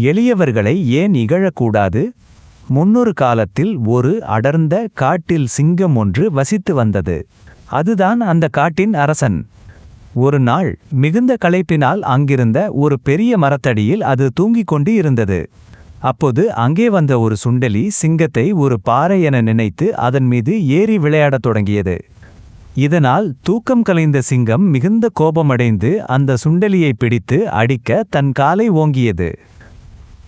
எளியவர்களை ஏன் இகழக்கூடாது? முன்னொரு காலத்தில் ஒரு அடர்ந்த காட்டில் சிங்கம் ஒன்று வசித்து வந்தது. அதுதான் அந்த காட்டின் அரசன். ஒரு நாள் மிகுந்த களைப்பினால் அங்கிருந்த ஒரு பெரிய மரத்தடியில் அது தூங்கிக் கொண்டு இருந்தது. அப்போது அங்கே வந்த ஒரு சுண்டலி சிங்கத்தை ஒரு பாறை என நினைத்து அதன் மீது ஏறி விளையாடத் தொடங்கியது. இதனால் தூக்கம் கலைந்த சிங்கம் மிகுந்த கோபமடைந்து அந்த சுண்டலியை பிடித்து அடிக்க தன் காலை ஓங்கியது.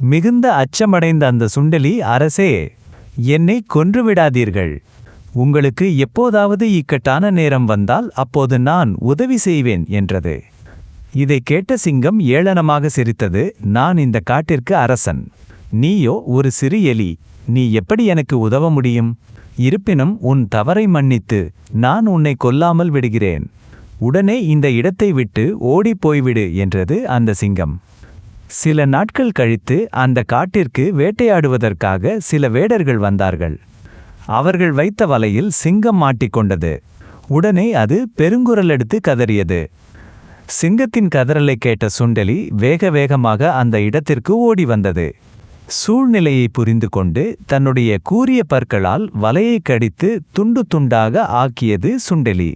மிகுந்த அச்சமடைந்த அந்த சுண்டலி அரசே என்னை கொன்றுவிடாதீர்கள். உங்களுக்கு எப்போதாவது இக்கட்டான நேரம் வந்தால் அப்போது நான் உதவி செய்வேன் என்றது. இதை கேட்ட சிங்கம் ஏளனமாக சிரித்தது நான் இந்த காட்டிற்கு அரசன். நீயோ ஒரு சிறு எலி. நீ எப்படி எனக்கு உதவ முடியும்? இருப்பினும் உன் தவறை மன்னித்து நான் உன்னை கொல்லாமல் விடுகிறேன். உடனே இந்த இடத்தை விட்டு ஓடிப் போய்விடு என்றது அந்த சிங்கம். சில நாட்கள் கழித்து அந்த காட்டிற்கு வேட்டையாடுவதற்காக சில வேடர்கள் வந்தார்கள். அவர்கள் வைத்த வலையில் சிங்கம் மாட்டிக்கொண்டது. உடனே அது பெருங்குரல் எடுத்து கதறியது. சிங்கத்தின் கதறலை கேட்ட சுண்டெலி வேக வேகமாக அந்த இடத்திற்கு ஓடி வந்தது. சூழ்நிலையை புரிந்து கொண்டு தன்னுடைய கூரிய பற்களால் வலையை கடித்து துண்டு துண்டாக ஆக்கியது சுண்டெலி.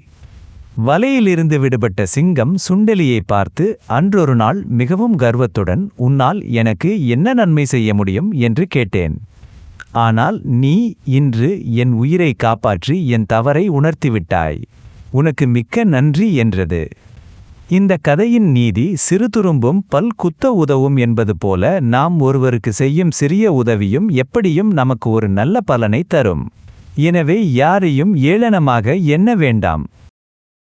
வலையிலிருந்து விடுபட்ட சிங்கம் சுண்டெலியை பார்த்து அன்றொரு நாள் மிகவும் கர்வத்துடன் உன்னால் எனக்கு என்ன நன்மை செய்ய முடியும்? என்று கேட்டேன். ஆனால் நீ இன்று என் உயிரை காப்பாற்றி என் தவறை உணர்த்திவிட்டாய். உனக்கு மிக்க நன்றி என்றது. இந்த கதையின் நீதி சிறு துரும்பும் பல் குத்த உதவும் என்பது போல நாம் ஒருவருக்கு செய்யும் சிறிய உதவியும் எப்படியும் நமக்கு ஒரு நல்ல பலனை தரும். எனவே யாரையும் ஏளனமாக எண்ண வேண்டாம்.